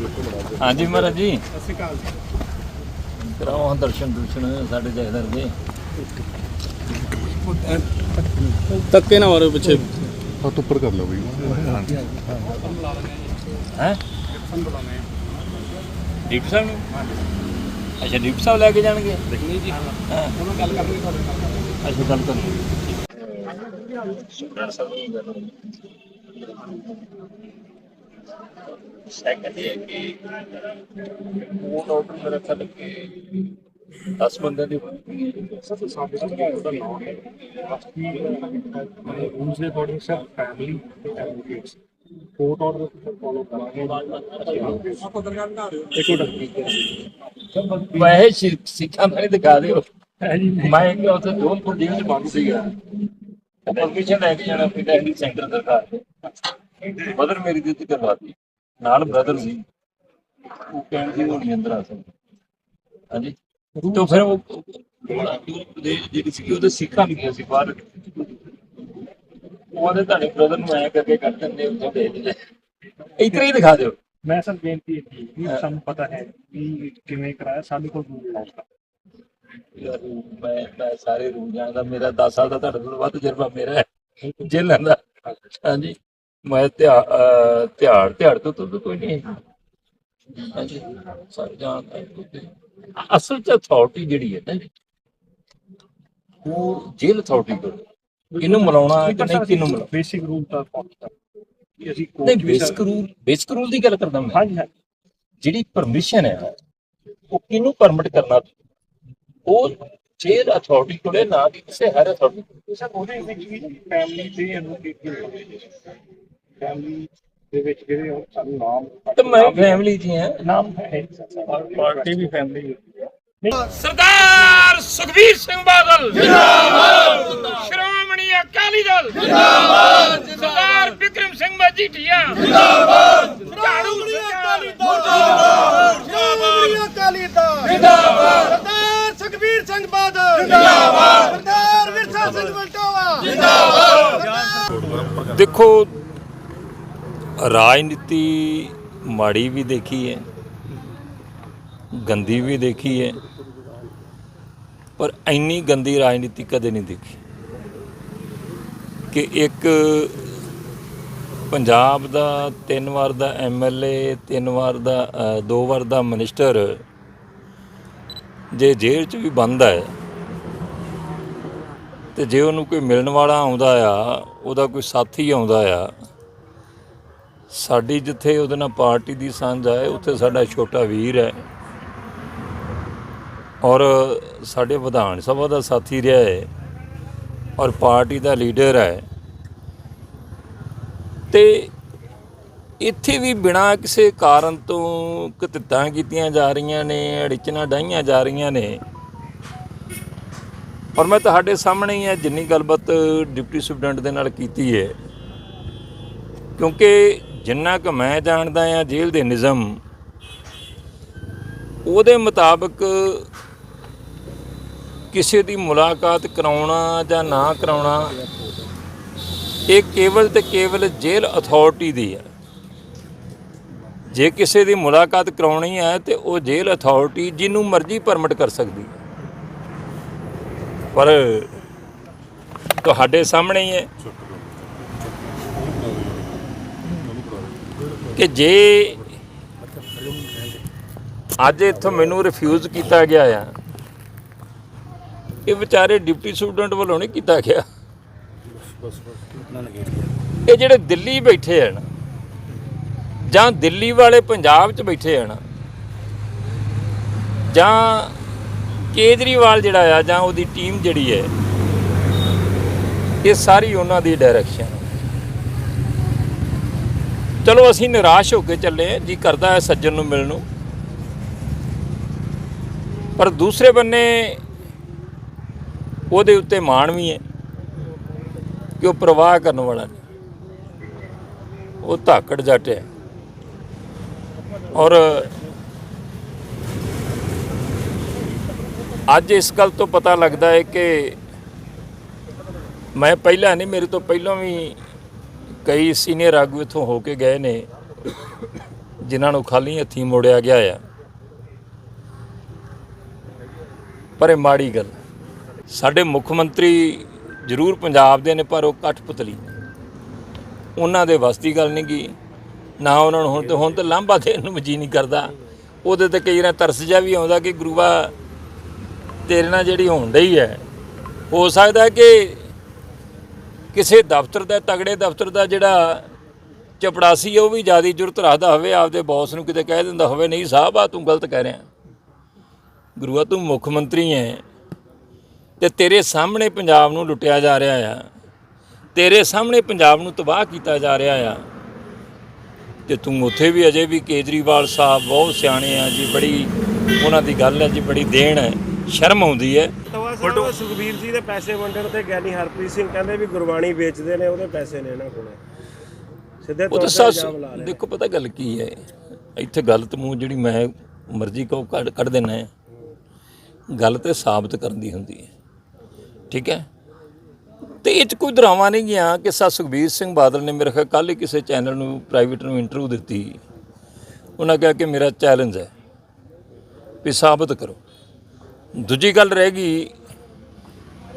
ਹਾਂਜੀ ਮਹਾਰਾਜ ਜੀ। ਸਤਿ ਸ਼੍ਰੀ ਅਕਾਲ ਜੀ। ਕਰਾਓ ਹਾਂ ਦਰਸ਼ਨ ਦੂਸ਼ਨ ਸਾਡੇ ਜੈਦਰ ਦੇ। ਧੱਕੇ ਨਾ ਮਾਰੋ ਪਿੱਛੇ। ਹੱਥ ਉੱਪਰ ਕਰ ਲਓ ਬਈ। ਹੈ? ਦੀਪ ਸਾਹਿਬ ਨੂੰ? ਅੱਛਾ ਦੀਪ ਸਾਹਿਬ ਲੈ ਕੇ ਜਾਣਗੇ? ਨਹੀਂ ਜੀ ਹਾਂ। ਉਹਨਾਂ ਗੱਲ ਕਰਨੀ ਤੁਹਾਡੇ ਨਾਲ ਅੱਛਾ ਗੱਲ ਕਰੋ ਸੈਕੰਡ ਇਹ ਕਿ ਉਹ ਆਰਡਰ ਮੇਰਾ ਚੱਲ ਕੇ 10 ਬੰਦੇ ਦੀ ਸਰ ਸਾਡੇ ਕੋਲ ਉਹਦਾ ਨਾਮ ਹੈ। ਬਾਕੀ ਰੂਲਸ ਦੇ ਅਕੋਰਡਿੰਗ ਸਰ ਫੈਮਿਲੀ ਤੇ ਐਡਵੋਕੇਟਸ ਕੋਰਟ ਆਰਡਰ ਫੋਲੋ ਕਰਾਂਗੇ। ਆਪਾਂ ਦਰਗਾਹ ਬਣਾ ਰਹੇ ਇੱਕ ਮਿੰਟ ਵੈਸੇ ਸਿੱਖਾਂ ਦਾ ਨਹੀਂ ਦਿਖਾ ਦਿਓ। ਮੈਂ ਕਿ ਉੱਥੇ ਜੋਧਪੁਰ ਜੇਲ੍ਹ ਚ ਬੰਦ ਸੀਗਾ। ਪਰਮਿਸ਼ਨ ਲੈ ਕੇ ਜਾਣਾ ਪੈਂਦਾ ਹੈ ਸੈਂਟਰ ਸਰਕਾਰ ਦੇ ਬਦਰ ਮੇਰੀ ਦਿੱਤੀ। ਕਰਵਾਤੀ ਨਾਲ ਬ੍ਰਦਰ ਸੀ। ਉਹ ਕਹਿੰਦੇ ਉਹ ਨਹੀਂ ਅੰਦਰ ਆ ਸਕਦਾ ਹਾਂਜੀ। ਤੋਂ ਫਿਰ ਉਹ ਦੇ ਜਿਹੜੀ ਸੀ ਉਹਦੇ ਸਿੱਖਾਂ ਨਹੀਂ ਸੀ ਬਾਹਰ। ਉਹਦੇ ਤੁਹਾਡੇ ਬ੍ਰਦਰ ਨੂੰ ਐ ਕਰਕੇ ਕੱਢ ਦਿੰਦੇ ਉੱਥੇ ਦੇ ਦਿੰਦੇ ਇਤਨਾ ਹੀ ਦਿਖਾ ਦਿਓ। ਮੈਂ ਸਰ ਬੇਨਤੀ ਹੈ ਕਿ ਵੀ ਸਾਨੂੰ ਪਤਾ ਹੈ ਕਿ ਕਿਵੇਂ ਕਰਾਇਆ ਸਾਡੇ ਕੋਲ ਰੂਲ ਹੈ। ਯਾਰ ਮੈਂ ਮੈਂ ਸਾਰੇ ਰੂਲ ਜਾਣਦਾ ਮੇਰਾ 10 ਸਾਲ ਦਾ ਤੁਹਾਡੇ ਤੋਂ ਵੱਧ ਤਜਰਬਾ ਮੇਰਾ ਹੈ। ਜੇਲ੍ਹਾਂ ਦਾ ਹਾਂਜੀ। ਮੈਂ ਅਹ ਧਿਆੜ ਧਿਆੜ ਤੋਂ ਤਾਂ ਕੋਈ ਨਹੀਂ ਹੈ। ਹਾਂਜੀ। ਸਾਰੇ ਜਾਣਦਾ ਹੈ। ਅਸਲ ਚ ਅਥਾਰਟੀ ਜਿਹੜੀ ਹੈ ਨਾ ਉਹ ਜੇਲ੍ਹ ਅਥਾਰਟੀ ਕੋਲ। ਇਹਨੂੰ ਮਿਲਾਉਣਾ ਕਿ ਨਹੀਂ ਕਿਹਨੂੰ ਮਿਲਾਉਣਾ? ਬੇਸਿਕ ਰੂਲ ਤਾਂ ਕਰ ਕਿ ਅਸੀਂ ਨਹੀਂ court basic rule basic rule ਦੀ ਗੱਲ ਕਰਦਾ ਮੈਂ। ਹਾਂਜੀ ਹਾਂਜੀ। ਜਿਹੜੀ ਪਰਮਿਸ਼ਨ ਹੈ ਉਹ ਕਿਹਨੂੰ ਪਰਮਿਟ ਕਰਨਾ ਉਹ ਜੇਲ੍ਹ ਅਥਾਰਟੀ ਕੋਲੇ ਨਾ ਕਿ ਕਿਸੇ ਹਰ ਅਥਾਰਟੀ ਸਰ ਉਹਦੇ ਵਿੱਚ ਵੀ ਫੈਮਿਲੀ ਤੇ ਐਡਵੋਕੇਟ ਫੈਮਿਲੀ ਦੇ ਵਿੱਚ ਜਿਹੜੇ ਉਹ ਸਾਨੂੰ ਨਾਮ ਤੇ ਮੈਂ ਫੈਮਿਲੀ ਜੀ ਹਾਂ ਨਾਮ ਹੈ ਪਾਰਟੀ ਵੀ ਫੈਮਿਲੀ ਸਰਦਾਰ ਸੁਖਬੀਰ ਸਿੰਘ ਬਾਦਲ। ਜਿੰਦਾਬਾਦ। ਸ਼੍ਰੋਮਣੀ ਅਕਾਲੀ ਦਲ। ਜਿੰਦਾਬਾਦ। ਸਰਦਾਰ ਵਿਕਰਮ ਸਿੰਘ ਮਜੀਠੀਆ ਜਿੰਦਾਬਾਦ। ਝਾੜੂ ਅਕਾਲੀ ਦਲ। ਅਕਾਲੀ ਦਲ। ਜਿੰਦਾਬਾਦ। ਸਰਦਾਰ ਸੁਖਬੀਰ ਸਿੰਘ ਬਾਦਲ। ਜਿੰਦਾਬਾਦ। ਸਰਦਾਰ ਵਿਰਸਾ ਸਿੰਘ ਵਲਟੋਆ ਦੇਖੋ ਰਾਜਨੀਤੀ ਮਾੜੀ ਵੀ ਦੇਖੀ ਹੈ, ਗੰਦੀ ਵੀ ਦੇਖੀ ਹੈ, ਪਰ ਇੰਨੀ ਗੰਦੀ ਰਾਜਨੀਤੀ ਕਦੇ ਨਹੀਂ ਦੇਖੀ ਕਿ ਇੱਕ ਪੰਜਾਬ ਦਾ ਤਿੰਨ ਵਾਰ ਦਾ ਐਮਐਲਏ ਤਿੰਨ ਵਾਰ ਦਾ ਦੋ ਵਾਰ ਦਾ ਮਿਨਿਸਟਰ ਜੇ ਜੇਲ੍ਹ 'ਚ ਵੀ ਬੰਦ ਹੈ ਤੇ ਜੇ ਉਹਨੂੰ ਕੋਈ ਮਿਲਣ ਵਾਲਾ ਆਉਂਦਾ ਆ, ਉਹਦਾ ਕੋਈ ਸਾਥੀ ਆਉਂਦਾ ਆ ਸਾਡੀ ਜਿੱਥੇ ਉਹਦੇ ਨਾਲ ਪਾਰਟੀ ਦੀ ਸਾਂਝ ਹੈ ਉੱਥੇ ਸਾਡਾ ਛੋਟਾ ਵੀਰ ਹੈ। ਔਰ ਸਾਡੇ ਵਿਧਾਨ ਸਭਾ ਦਾ ਸਾਥੀ ਰਿਹਾ ਹੈ ਔਰ ਪਾਰਟੀ ਦਾ ਲੀਡਰ ਹੈ। ਤੇ ਇੱਥੇ ਵੀ ਬਿਨਾਂ ਕਿਸੇ ਕਾਰਨ ਤੋਂ ਕਤਿੱਤਾਂ ਕੀਤੀਆਂ ਜਾ ਰਹੀਆਂ ਨੇ, ਅੜਿਚਣਾ ਡਾਈਆਂ ਜਾ ਰਹੀਆਂ ਨੇ। ਔਰ ਮੈਂ ਤੁਹਾਡੇ ਸਾਹਮਣੇ ਹੀ ਹੈ ਜਿੰਨੀ ਗੱਲਬਾਤ ਡਿਪਟੀ ਸੁਪਰਡੈਂਟ ਦੇ ਨਾਲ ਕੀਤੀ ਹੈ, ਕਿਉਂਕਿ ਜਿੰਨਾ ਕੁ ਮੈਂ ਜਾਣਦਾ ਆ ਜੇਲ੍ਹ ਦੇ ਨਿਜ਼ਮ, ਉਹਦੇ ਮੁਤਾਬਕ ਕਿਸੇ ਦੀ ਮੁਲਾਕਾਤ ਕਰਾਉਣਾ ਜਾਂ ਨਾ ਕਰਾਉਣਾ, ਇਹ ਕੇਵਲ ਤੇ ਕੇਵਲ ਜੇਲ੍ਹ ਅਥਾਰਟੀ ਦੀ ਹੈ। ਜੇ ਕਿਸੇ ਦੀ ਮੁਲਾਕਾਤ ਕਰਾਉਣੀ ਹੈ ਤੇ ਉਹ ਜੇਲ੍ਹ ਅਥਾਰਟੀ ਜਿਹਨੂੰ ਮਰਜ਼ੀ ਪਰਮਿਟ ਕਰ ਸਕਦੀ ਹੈ। ਪਰ ਤੁਹਾਡੇ ਸਾਹਮਣੇ ਹੀ ਹੈ। ਕਿ ਜੇ ਅੱਜ ਇੱਥੋਂ ਮੈਨੂੰ ਰਿਫਿਊਜ਼ ਕੀਤਾ ਗਿਆ ਆ, ਇਹ ਵਿਚਾਰੇ ਡਿਪਟੀ ਸਟੂਡੈਂਟ ਵੱਲੋਂ ਨਹੀਂ ਕੀਤਾ ਗਿਆ। ਇਹ ਜਿਹੜੇ ਦਿੱਲੀ ਬੈਠੇ ਹਨ ਜਾਂ ਦਿੱਲੀ ਵਾਲੇ ਪੰਜਾਬ 'ਚ ਬੈਠੇ ਹਨ ਜਾਂ ਕੇਜਰੀਵਾਲ ਜਿਹੜਾ ਆ, ਜਾਂ ਉਹਦੀ ਟੀਮ ਜਿਹੜੀ ਹੈ, ਇਹ ਸਾਰੀ ਉਹਨਾਂ ਦੀ ਡਾਇਰੈਕਸ਼ਨ ਚਲੋ ਅਸੀਂ ਨਿਰਾਸ਼ ਹੋ ਕੇ ਚੱਲੇ ਹਾਂ, ਜੀ ਕਰਦਾ ਹੈ ਸੱਜਣ ਨੂੰ ਮਿਲਣ ਨੂੰ। ਪਰ ਦੂਸਰੇ ਬੰਨੇ ਉਹਦੇ ਉੱਤੇ ਮਾਣ ਵੀ ਹੈ ਕਿ ਉਹ ਪ੍ਰਵਾਹ ਕਰਨ ਵਾਲਾ ਨਹੀਂ। ਉਹ ਧਾਕੜ ਜੱਟ ਹੈ। ਔਰ ਅੱਜ ਇਸ ਗੱਲ ਤੋਂ ਪਤਾ ਲੱਗਦਾ ਹੈ ਕਿ ਮੈਂ ਪਹਿਲਾਂ ਨਹੀਂ ਮੇਰੇ ਤੋਂ ਪਹਿਲਾਂ ਵੀ ਕਈ ਸੀਨੀਅਰ ਆਗੂ ਇੱਥੋਂ ਹੋ ਕੇ ਗਏ ਨੇ, ਜਿਨ੍ਹਾਂ ਨੂੰ ਖਾਲੀ ਹੱਥੀਂ ਮੋੜਿਆ ਗਿਆ ਆ। ਪਰ ਇਹ ਮਾੜੀ ਗੱਲ ਸਾਡੇ ਮੁੱਖ ਮੰਤਰੀ ਜ਼ਰੂਰ ਪੰਜਾਬ ਦੇ ਨੇ, ਪਰ ਉਹ ਕਠਪੁਤਲੀ ਉਹਨਾਂ ਦੇ ਵਸਤੀ ਗੱਲ ਨਹੀਂ ਗੀ। ਨਾ ਉਹਨਾਂ ਨੂੰ ਹੁਣ ਤੇ ਹੁਣ ਤੇ ਲਾਂਭਾ ਦੇਣ ਨੂੰ ਮਜੀ ਨਹੀਂ ਕਰਦਾ। ਉਹਦੇ ਤੇ ਕਈ ਵਾਰ ਤਰਸ ਜਿਹਾ ਵੀ ਆਉਂਦਾ ਕਿ ਗੁਰੂਆ ਤੇਰੇ ਨਾਲ ਜਿਹੜੀ ਹੋਣ ਡਈ ਹੈ, ਹੋ ਸਕਦਾ ਕਿ ਕਿਸੇ ਦਫ਼ਤਰ ਦਾ, ਤਗੜੇ ਦਫ਼ਤਰ ਦਾ ਜਿਹੜਾ ਚਪੜਾਸੀ ਉਹ ਵੀ ਜ਼ਿਆਦਾ ਜੁਰਤ ਰੱਖਦਾ ਹੋਵੇ, ਆਪਦੇ ਬੌਸ ਨੂੰ ਕਿਤੇ ਕਹਿ ਦਿੰਦਾ ਹੋਵੇ, ਨਹੀਂ ਸਾਹਿਬ ਆ ਤੂੰ ਗਲਤ ਕਹਿ ਰਿਹਾ। ਗੁਰੂਆ ਤੂੰ ਮੁੱਖ ਮੰਤਰੀ ਹੈ ਤੇ ਤੇਰੇ ਸਾਹਮਣੇ ਪੰਜਾਬ ਨੂੰ ਲੁੱਟਿਆ ਜਾ ਰਿਹਾ ਆ। ਤੇਰੇ ਸਾਹਮਣੇ ਪੰਜਾਬ ਨੂੰ ਤਬਾਹ ਕੀਤਾ ਜਾ ਰਿਹਾ ਆ। ਤੇ ਤੂੰ ਉੱਥੇ ਵੀ ਅਜੇ ਵੀ ਕੇਜਰੀਵਾਲ ਸਾਹਿਬ ਬਹੁਤ ਸਿਆਣੇ ਆ ਜੀ, ਬੜੀ ਉਹਨਾਂ ਦੀ ਗੱਲ ਹੈ ਜੀ, ਬੜੀ ਦੇਣ ਹੈ। ਸ਼ਰਮ ਆਉਂਦੀ ਹੈ। ਸਾਹਿਬ ਸੁਖਬੀਰ ਜੀ ਦੇ ਪੈਸੇ ਵੰਡਣ ਤੇ ਗਿਆਨੀ ਹਰਪ੍ਰੀਤ ਸਿੰਘ ਕਹਿੰਦੇ ਵੀ ਗੁਰਬਾਣੀ ਵੇਚਦੇ ਨੇ ਉਹਦੇ ਪੈਸੇ ਨੇ ਇਹਨਾਂ ਕੋਲੇ। ਸਿੱਧੇ ਉਹ ਤੌਰ ਤਾਂ ਤੇ ਸੱਸ ਇਲਜ਼ਾਮ ਲਾ ਰਹੇ ਦੇਖੋ ਪਤਾ ਗੱਲ ਕੀ ਹੈ। ਇੱਥੇ ਗਲਤ ਮੂੰਹ ਜਿਹੜੀ ਮੈਂ ਮਰਜ਼ੀ ਕਹੋ ਕੱਢ ਕੱਢ ਦੇਣਾ ਹੈ। ਗੱਲ ਤੇ ਸਾਬਤ ਕਰਨ ਦੀ ਹੁੰਦੀ ਹੈ। ਠੀਕ ਹੈ? ਤੇ ਇਹ ਚ ਕੋਈ ਡਰਾਮਾ ਨਹੀਂ ਗਿਆ ਕਿ ਸਾ ਸੁਖਬੀਰ ਸਿੰਘ ਬਾਦਲ ਨੇ ਮੇਰੇ ਖਿਆਲ ਕੱਲ ਹੀ ਕਿਸੇ ਚੈਨਲ ਨੂੰ ਪ੍ਰਾਈਵੇਟ ਨੂੰ ਇੰਟਰਵਿਊ ਦਿੱਤੀ। ਉਹਨਾਂ ਕਿਹਾ ਕਿ ਮੇਰਾ ਚੈਲੰਜ ਹੈ ਵੀ ਸਾਬਤ ਕਰੋ। ਦੂਜੀ ਗੱਲ ਰਹਿ ਗਈ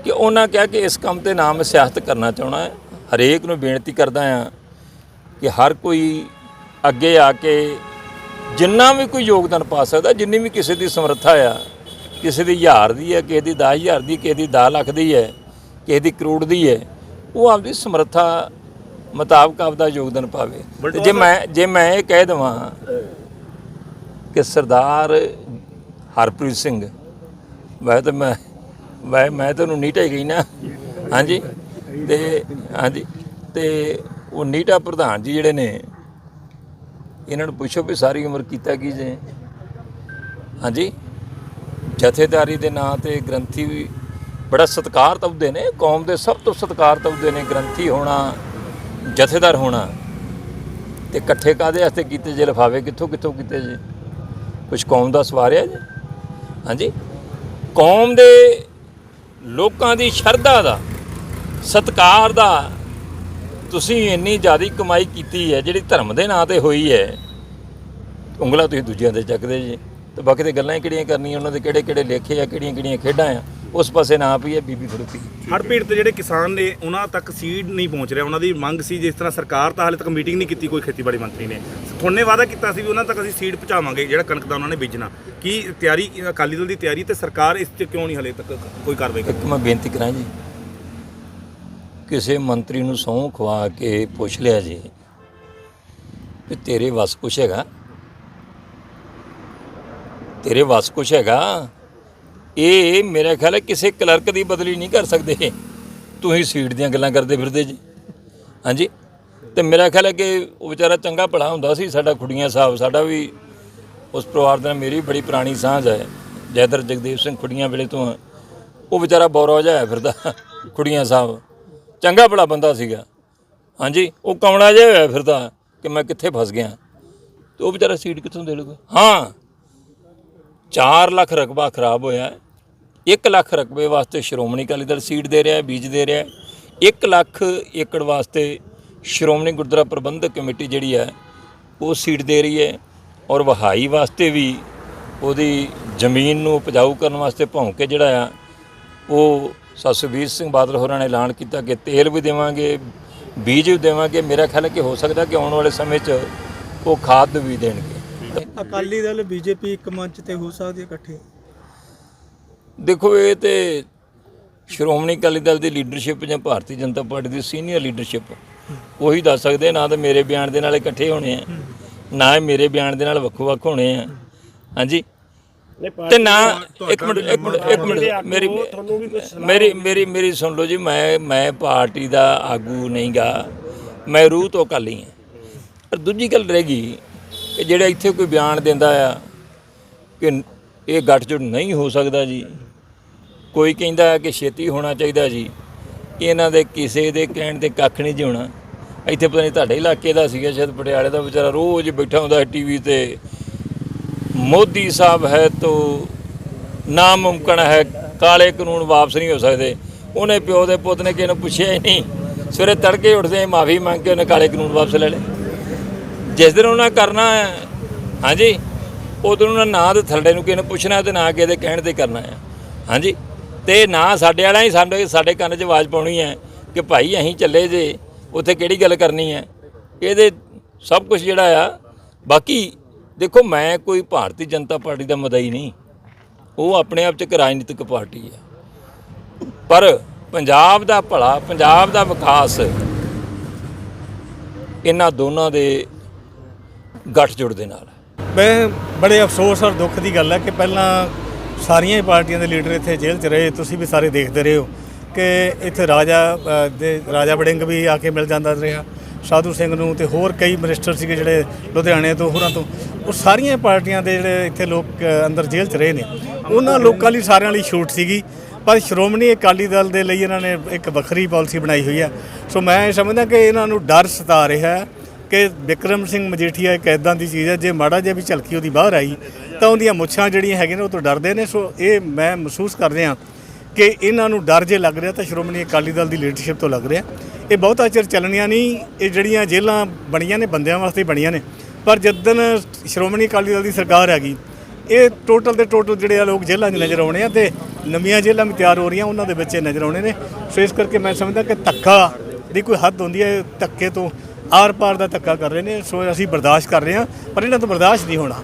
ਕਿ ਉਹਨਾਂ ਕਿਹਾ ਕਿ ਇਸ ਕੰਮ ਤੇ ਨਾਮ ਸਿਆਸਤ ਕਰਨਾ ਚਾਹਣਾ ਹੈ। ਹਰੇਕ ਨੂੰ ਬੇਨਤੀ ਕਰਦਾ ਆ ਕਿ ਹਰ ਕੋਈ ਅੱਗੇ ਆ ਕੇ ਜਿੰਨਾ ਵੀ ਕੋਈ ਯੋਗਦਾਨ ਪਾ ਸਕਦਾ ਜਿੰਨੀ ਵੀ ਕਿਸੇ ਦੀ ਸਮਰੱਥਾ ਆ ਕਿਸੇ ਦੀ ਹਜ਼ਾਰ ਦੀ ਹੈ ਕਿਸੇ ਦੀ 10000 ਦੀ ਕਿਸੇ ਦੀ 10 ਲੱਖ ਦੀ ਹੈ ਕਿਸੇ ਦੀ ਕਰੋੜ ਦੀ ਹੈ ਉਹ ਆਪਦੀ ਸਮਰੱਥਾ ਮੁਤਾਬਕ ਆਪਦਾ ਯੋਗਦਾਨ ਪਾਵੇ। ਜੇ ਮੈਂ ਜੇ ਮੈਂ ਇਹ ਕਹਿ ਦਵਾਂ ਕਿ ਸਰਦਾਰ ਹਰਪ੍ਰੀਤ ਸਿੰਘ ਵੈਸੇ ਤਾਂ ਮੈਂ ਮੈਂ ਮੈਂ ਤੁਹਾਨੂੰ ਨੀਟਾ ਹੀ ਗਈ ਨਾ। ਹਾਂਜੀ। ਤੇ ਹਾਂਜੀ। ਤੇ ਉਹ ਨੀਟਾ ਪ੍ਰਧਾਨ ਜੀ ਜਿਹੜੇ ਨੇ, ਇਹਨਾਂ ਨੂੰ ਪੁੱਛੋ ਵੀ ਸਾਰੀ ਉਮਰ ਕੀਤਾ ਕੀ ਜੇ। ਹਾਂਜੀ। ਜਥੇਦਾਰੀ ਦੇ ਨਾਂ ਤੇ ਗ੍ਰੰਥੀ ਵੀ ਬੜਾ ਸਤਿਕਾਰ ਤਬਦੇ ਨੇ, ਕੌਮ ਦੇ ਸਭ ਤੋਂ ਸਤਿਕਾਰ ਤਬਦੇ ਨੇ, ਗ੍ਰੰਥੀ ਹੋਣਾ, ਜਥੇਦਾਰ ਹੋਣਾ। ਤੇ ਇਕੱਠੇ ਕਾਦੇ ਵਾਸਤੇ ਕੀਤੇ ਜੇ ਲਿਫਾਵੇ ਕਿੱਥੋਂ ਕਿੱਥੋਂ ਕੀਤੇ ਜੇ? ਕੁਝ ਕੌਮ ਦਾ ਸਵਾਰਿਆ ਜੀ? ਹਾਂਜੀ। ਕੌਮ ਦੇ ਲੋਕਾਂ ਦੀ ਸ਼ਰਧਾ ਦਾ, ਸਤਕਾਰ ਦਾ ਤੁਸੀਂ ਇੰਨੀ ਜ਼ਿਆਦਾ ਕਮਾਈ ਕੀਤੀ ਹੈ, ਜਿਹੜੀ ਧਰਮ ਦੇ ਨਾਂ ਤੇ ਹੋਈ ਹੈ। ਉਂਗਲਾ ਤੁਸੀਂ ਦੂਜਿਆਂ ਤੇ ਚੱਕਦੇ ਜੀ। ਤੇ ਬਾਕੀ ਤੇ ਗੱਲਾਂ ਹੀ ਕਿਹੜੀਆਂ ਕਰਨੀਆਂ, ਉਹਨਾਂ ਦੇ ਕਿਹੜੇ ਕਿਹੜੇ ਲੇਖੇ ਆ ਕਿਹੜੀਆਂ ਕਿਹੜੀਆਂ ਖੇਡਾਂ ਆ। ਉਸ ਪਾਸੇ ਨਾ ਪਈ ਹੈ ਬੀਬੀ ਖੜੋਤੀ ਹੜ੍ਹ ਪੀੜਤ ਜਿਹੜੇ ਕਿਸਾਨ ਨੇ ਉਹਨਾਂ ਤੱਕ ਸੀਡ ਨਹੀਂ ਪਹੁੰਚ ਰਿਹਾ। ਉਹਨਾਂ ਦੀ ਮੰਗ ਸੀ ਜਿਸ ਤਰ੍ਹਾਂ ਸਰਕਾਰ ਤਾਂ ਹਾਲੇ ਤੱਕ ਮੀਟਿੰਗ ਨਹੀਂ ਕੀਤੀ ਕੋਈ ਖੇਤੀਬਾੜੀ ਮੰਤਰੀ ਨੇ। ਤੁਹਾਨੇ ਵਾਅਦਾ ਕੀਤਾ ਸੀ ਵੀ ਉਹਨਾਂ ਤੱਕ ਅਸੀਂ ਸੀਡ ਪਹੁੰਚਾਵਾਂਗੇ ਜਿਹੜਾ ਕਣਕ ਦਾ ਉਹਨਾਂ ਨੇ ਬੀਜਣਾ। ਕੀ ਤਿਆਰੀ ਅਕਾਲੀ ਦਲ ਦੀ ਤਿਆਰੀ ਤੇ ਸਰਕਾਰ ਇਸ ਤੇ ਕਿਉਂ ਨਹੀਂ ਹਲੇ ਤੱਕ ਕੋਈ ਕਾਰਵਾਈ ਕਰ ਇੱਕ ਮੈਂ ਬੇਨਤੀ ਕਰਾਂ ਜੀ ਕਿਸੇ ਮੰਤਰੀ ਨੂੰ ਸਹੁੰ ਖਵਾ ਕੇ ਪੁੱਛ ਲਿਆ ਜੀ ਕਿ ਤੇਰੇ ਵੱਸ ਕੁਛ ਹੈਗਾ। ਤੇਰੇ ਵੱਸ ਕੁਛ ਹੈਗਾ ਇਹ ਮੇਰਾ ਖਿਆਲ ਹੈ ਕਿਸੇ ਕਲਰਕ ਦੀ ਬਦਲੀ ਨਹੀਂ ਕਰ ਸਕਦੇ। ਤੁਸੀਂ ਸੀਟ ਦੀਆਂ ਗੱਲਾਂ ਕਰਦੇ ਫਿਰਦੇ ਜੀ। ਹਾਂਜੀ। ਤੇ ਮੇਰਾ ਖਿਆਲ ਹੈ ਕਿ ਉਹ ਵਿਚਾਰਾ ਚੰਗਾ ਭਲਾ ਹੁੰਦਾ ਸੀ, ਸਾਡਾ ਖੁੜੀਆਂ ਸਾਹਿਬ, ਸਾਡਾ ਵੀ ਉਸ ਪਰਿਵਾਰ ਦੇ ਨਾਲ ਮੇਰੀ ਬੜੀ ਪੁਰਾਣੀ ਸਾਂਝ ਹੈ। ਜੈਦਰ ਜਗਦੇਵ ਸਿੰਘ ਖੁੜੀਆਂ ਵੇਲੇ ਤੋਂ ਉਹ ਵਿਚਾਰਾ ਬੋਰੋ ਜਿਹਾ ਹੈ ਫਿਰਦਾ ਖੁੜੀਆਂ ਸਾਹਿਬ। ਚੰਗਾ ਭਲਾ ਬੰਦਾ ਸੀਗਾ। ਹਾਂਜੀ। ਉਹ ਕਮਲਾ ਜਿਹਾ ਹੋਇਆ ਫਿਰਦਾ ਕਿ ਮੈਂ ਕਿੱਥੇ ਫਸ ਗਿਆ। ਤੇ ਉਹ ਵਿਚਾਰਾ ਸੀਟ ਕਿੱਥੋਂ ਦੇ ਲੂਗਾ ਹਾਂ। 4 ਲੱਖ ਰਕਬਾ ਖਰਾਬ ਹੋਇਆ ਹੈ। 1 ਲੱਖ ਰਕਬੇ ਵਾਸਤੇ ਸ਼੍ਰੋਮਣੀ ਅਕਾਲੀ ਦਲ ਸੀਟ ਦੇ ਰਿਹਾ ਹੈ, ਬੀਜ ਦੇ ਰਿਹਾ ਹੈ। 1 ਲੱਖ ਏਕੜ ਵਾਸਤੇ ਸ਼੍ਰੋਮਣੀ ਗੁਰਦੁਆਰਾ ਪ੍ਰਬੰਧਕ ਕਮੇਟੀ ਜਿਹੜੀ ਹੈ, ਉਹ ਸੀਟ ਦੇ ਰਹੀ ਹੈ ਔਰ ਵਹਾਈ ਵਾਸਤੇ ਵੀ ਉਹਦੀ ਜ਼ਮੀਨ ਨੂੰ ਉਪਜਾਊ ਕਰਨ ਵਾਸਤੇ ਭੌਂਕੇ ਜਿਹੜਾ ਆ, ਉਹ ਸਤਸਵੀਰ ਸਿੰਘ ਬਾਦਲ ਹੋਰਾਂ ਨੇ ਐਲਾਨ ਕੀਤਾ ਕਿ ਤੇਲ ਵੀ ਦੇਵਾਂਗੇ, ਬੀਜ ਵੀ ਦੇਵਾਂਗੇ। ਮੇਰਾ ਖਿਆਲ ਹੈ ਕਿ ਹੋ ਸਕਦਾ ਕਿ ਆਉਣ ਵਾਲੇ ਸਮੇਂ 'ਚ ਉਹ ਖਾਦ ਵੀ ਦੇਣਗੇ। ਅਕਾਲੀ ਦਲ ਬੀਜੇਪੀ ਇੱਕ ਮੰਚ ਤੇ ਹੋ ਸਕਦੀ ਹੈ ਇਕੱਠੇ? ਦੇਖੋ ਇਹ ਤੇ ਸ਼੍ਰੋਮਣੀ ਅਕਾਲੀ ਦਲ ਦੀ ਲੀਡਰਸ਼ਿਪ ਜਾਂ ਭਾਰਤੀ ਜਨਤਾ ਪਾਰਟੀ ਦੀ ਸੀਨੀਅਰ ਲੀਡਰਸ਼ਿਪ ਉਹੀ ਦੱਸ ਸਕਦੇ ਨਾ ਤਾਂ ਮੇਰੇ ਬਿਆਨ ਦੇ ਨਾਲ ਇਕੱਠੇ ਹੋਣੇ ਆ ਨਾ ਹੀ ਮੇਰੇ ਬਿਆਨ ਦੇ ਨਾਲ ਵੱਖੋ-ਵੱਖ ਹੋਣੇ ਆ। ਹਾਂਜੀ? ਤੇ ਨਾ ਇੱਕ ਮਿੰਟ ਇੱਕ ਮਿੰਟ ਇੱਕ ਮਿੰਟ ਮੇਰੀ ਤੁਹਾਨੂੰ ਵੀ ਕੁਝ ਮੇਰੀ ਮੇਰੀ ਮੇਰੀ ਸੁਣ ਲਓ ਜੀ ਮੈਂ ਮੈਂ ਪਾਰਟੀ ਦਾ ਆਗੂ ਨਹੀਂਗਾ ਮੈਂ ਰੂਹ ਤੋਂ ਅਕਾਲੀ ਹਾਂ ਪਰ ਦੂਜੀ ਗੱਲ ਰਹਿ ਗਈ ਕਿ ਜਿਹੜਾ ਇੱਥੇ ਕੋਈ ਬਿਆਨ ਦਿੰਦਾ ਆ ਕਿ ਇਹ ਗੱਠਜੋੜ ਨਹੀਂ ਹੋ ਸਕਦਾ ਜੀ, ਕੋਈ ਕਹਿੰਦਾ ਕਿ ਛੇਤੀ ਹੋਣਾ ਚਾਹੀਦਾ ਜੀ ਇਹਨਾਂ ਦੇ ਕਿਸੇ ਦੇ ਕਹਿਣ ਤੇ ਕੱਖ ਨਹੀਂ ਜਿਉਣਾ ਇੱਥੇ ਪਤਾ ਨਹੀਂ ਤੁਹਾਡੇ ਇਲਾਕੇ ਦਾ ਸੀਗਾ, ਸ਼ਾਇਦ ਪਟਿਆਲੇ ਦਾ ਵਿਚਾਰਾ ਰੋਜ਼ ਬੈਠਾ ਹੁੰਦਾ ਟੀਵੀ ਤੇ। ਮੋਦੀ ਸਾਹਿਬ ਹੈ ਤੋ ਨਾਮੁਮਕਨ ਹੈ, ਕਾਲੇ ਕਾਨੂੰਨ ਵਾਪਸ ਨਹੀਂ ਹੋ ਸਕਦੇ। ਉਹਨੇ ਪਿਓ ਦੇ ਪੁੱਤ ਨੇ ਕਿਸੇ ਨੂੰ ਪੁੱਛਿਆ ਹੀ ਨਹੀਂ। ਸਵੇਰੇ ਤੜਕੇ ਉੱਠਦੇ, ਮਾਫੀ ਮੰਗ ਕੇ ਉਹਨੇ ਕਾਲੇ ਕਾਨੂੰਨ ਵਾਪਸ ਲੈ ਲਏ। ਜਿਸ ਦਿਨ ਉਹਨਾਂ ਕਰਨਾ ਹੈ, ਹਾਂਜੀ ਉਦੋਂ ਉਹਨਾਂ ਨਾਂ ਦੇ ਥੱਲੇ ਨੂੰ ਕਿਸੇ ਨੂੰ ਪੁੱਛਣਾ ਤੇ ਨਾ ਕਿਸੇ ਦੇ ਕਹਿਣ ਤੇ ਕਰਨਾ ਆ ਹਾਂਜੀ, ਤੇ ਨਾ ਸਾਡੇ ਵਾਲਾ ਹੀ ਸਾਡੇ ਸਾਡੇ ਕੰਨ 'ਚ ਆਵਾਜ਼ ਪਾਉਣੀ ਹੈ ਕਿ ਭਾਈ ਅਸੀਂ ਚੱਲੇ ਜੇ, ਉੱਥੇ ਕਿਹੜੀ ਗੱਲ ਕਰਨੀ ਹੈ। ਇਹਦੇ ਸਭ ਕੁਝ ਜਿਹੜਾ ਆ, ਬਾਕੀ ਦੇਖੋ ਮੈਂ ਕੋਈ ਭਾਰਤੀ ਜਨਤਾ ਪਾਰਟੀ ਦਾ ਮਦਈ ਨਹੀਂ। ਉਹ ਆਪਣੇ ਆਪ 'ਚ ਇੱਕ ਰਾਜਨੀਤਿਕ ਪਾਰਟੀ ਹੈ। ਪਰ ਪੰਜਾਬ ਦਾ ਭਲਾ, ਪੰਜਾਬ ਦਾ ਵਿਕਾਸ, ਇਹਨਾਂ ਦੋਨਾਂ ਦੇ ਗੱਠਜੋੜ ਦੇ ਨਾਲ। ਮੈਂ ਬੜੇ ਅਫਸੋਸ ਔਰ ਦੁੱਖ ਦੀ ਗੱਲ ਹੈ ਕਿ ਪਹਿਲਾਂ ਸਾਰੀਆਂ ਹੀ ਪਾਰਟੀਆਂ ਦੇ ਲੀਡਰ ਇੱਥੇ ਜੇਲ੍ਹ 'ਚ ਰਹੇ, ਤੁਸੀਂ ਵੀ ਸਾਰੇ ਦੇਖਦੇ ਰਹੇ ਹੋ ਕਿ ਇੱਥੇ ਰਾਜਾ ਦੇ ਰਾਜਾ ਵੜਿੰਗ ਵੀ ਆ ਕੇ ਮਿਲ ਜਾਂਦਾ ਰਿਹਾ, ਸਾਧੂ ਸਿੰਘ ਨੂੰ ਤੇ ਹੋਰ ਕਈ ਮਿਨਿਸਟਰ ਸੀਗੇ ਜਿਹੜੇ ਲੁਧਿਆਣੇ ਤੋਂ, ਹੋਰਾਂ ਤੋਂ। ਉਹ ਸਾਰੀਆਂ ਪਾਰਟੀਆਂ ਦੇ ਜਿਹੜੇ ਇੱਥੇ ਲੋਕ ਅੰਦਰ ਜੇਲ੍ਹ 'ਚ ਰਹੇ ਨੇ। ਉਹਨਾਂ ਲੋਕਾਂ ਲਈ ਸਾਰਿਆਂ ਲਈ ਛੂਟ ਸੀਗੀ, ਪਰ ਸ਼੍ਰੋਮਣੀ ਅਕਾਲੀ ਦਲ ਦੇ ਲਈ ਇਹਨਾਂ ਨੇ ਇੱਕ ਵੱਖਰੀ ਪਾਲਿਸੀ ਬਣਾਈ ਹੋਈ ਹੈ। ਸੋ ਮੈਂ ਇਹ ਸਮਝਦਾ ਕਿ ਇਹਨਾਂ ਨੂੰ ਡਰ ਸਤਾ ਰਿਹਾ ਹੈ। ਕਿ ਵਿਕਰਮ ਸਿੰਘ ਮਜੀਠੀਆ ਇੱਕ ਐਦਾਂ ਦੀ ਚੀਜ਼ ਹੈ, ਜੇ ਮਾੜਾ ਜਿਹਾ ਵੀ ਝਲਕੀ ਉਹਦੀ ਬਾਹਰ ਆਈ, ਤਾਂ ਉਹਦੀਆਂ ਮੁੱਛਾਂ ਜਿਹੜੀਆਂ ਹੈਗੀਆਂ ਨੇ ਉਹ ਤੋਂ ਡਰਦੇ ਨੇ। ਸੋ ਇਹ ਮੈਂ ਮਹਿਸੂਸ ਕਰ ਰਿਹਾ ਕਿ ਇਹਨਾਂ ਨੂੰ ਡਰ ਜੇ ਲੱਗ ਰਿਹਾ ਤਾਂ ਸ਼੍ਰੋਮਣੀ ਅਕਾਲੀ ਦਲ ਦੀ ਲੀਡਰਸ਼ਿਪ ਤੋਂ ਲੱਗ ਰਿਹਾ। ਇਹ ਬਹੁਤਾ ਚਿਰ ਚੱਲਣੀਆਂ ਨਹੀਂ, ਇਹ ਜਿਹੜੀਆਂ ਜੇਲ੍ਹਾਂ ਬਣੀਆਂ ਨੇ, ਬੰਦਿਆਂ ਵਾਸਤੇ ਬਣੀਆਂ ਨੇ। ਪਰ ਜਦੋਂ ਸ਼੍ਰੋਮਣੀ ਅਕਾਲੀ ਦਲ ਦੀ ਸਰਕਾਰ ਆ ਗਈ, ਇਹ ਟੋਟਲ ਦੇ ਟੋਟਲ ਜਿਹੜੇ ਆ ਲੋਕ ਜੇਲ੍ਹਾਂ 'ਚ ਨਜ਼ਰ ਆਉਣੇ ਆ ਤੇ ਨਵੀਆਂ ਜੇਲ੍ਹਾਂ ਵੀ ਤਿਆਰ ਹੋ ਰਹੀਆਂ, ਉਹਨਾਂ ਦੇ ਵਿੱਚ ਨਜ਼ਰ ਆਉਣੇ ਨੇ। ਸੋ ਇਸ ਕਰਕੇ ਮੈਂ ਸਮਝਦਾ ਕਿ ਧੱਕਾ ਦੀ ਕੋਈ ਹੱਦ ਹੁੰਦੀ ਹੈ, ਧੱਕੇ ਤੋਂ ਆਰ ਪਾਰ ਦਾ ਧੱਕਾ ਕਰ ਰਹੇ ਨੇ ਸੋ ਅਸੀਂ ਬਰਦਾਸ਼ਤ ਕਰ ਰਹੇ ਹਾਂ ਪਰ ਇਹਨਾਂ ਤੋਂ ਬਰਦਾਸ਼ਤ ਨਹੀਂ ਹੋਣਾ।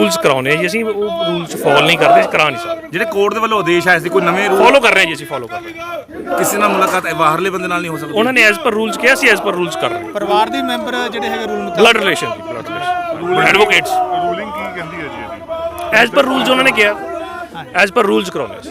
ਰੂਲਸ ਕਰਾਉਨੇ ਆ ਜੀ ਅਸੀਂ ਉਹ ਰੂਲਸ ਫੋਲੋ ਨਹੀਂ ਕਰਦੇ ਕਰਾ ਨਹੀਂ ਸਕਦੇ। ਜਿਹੜੇ ਕੋਰਟ ਦੇ ਵੱਲੋਂ ਆਦੇਸ਼ ਆਏ ਸੀ ਕੋਈ ਨਵੇਂ ਰੂਲ ਫੋਲੋ ਕਰ ਰਹੇ ਹਾਂ ਜੀ ਅਸੀਂ ਫੋਲੋ ਕਰ ਰਹੇ ਹਾਂ। ਕਿਸੇ ਨਾਲ ਮੁਲਾਕਾਤ ਬਾਹਰਲੇ ਬੰਦੇ ਨਾਲ ਨਹੀਂ ਹੋ ਸਕਦੀ। ਉਹਨਾਂ ਨੇ ਐਜ਼ ਪਰ ਰੂਲਸ ਕਿਹਾ ਸੀ ਐਜ਼ ਪਰ ਰੂਲਸ ਕਰ ਰਹੇ ਪਰਿਵਾਰ ਦੇ ਮੈਂਬਰ ਜਿਹੜੇ ਹੈਗੇ rule blood relation blood relation advocates ruling ਕੀ ਕਹਿੰਦੀ ਹੈ ਜੀ ਇਹਦੀ? ਐਜ਼ ਪਰ ਰੂਲਸ ਉਹਨਾਂ ਨੇ ਕਿਹਾ। ਐਜ਼ ਪਰ ਰੂਲਸ ਕਰਾਉਨੇ ਸੀ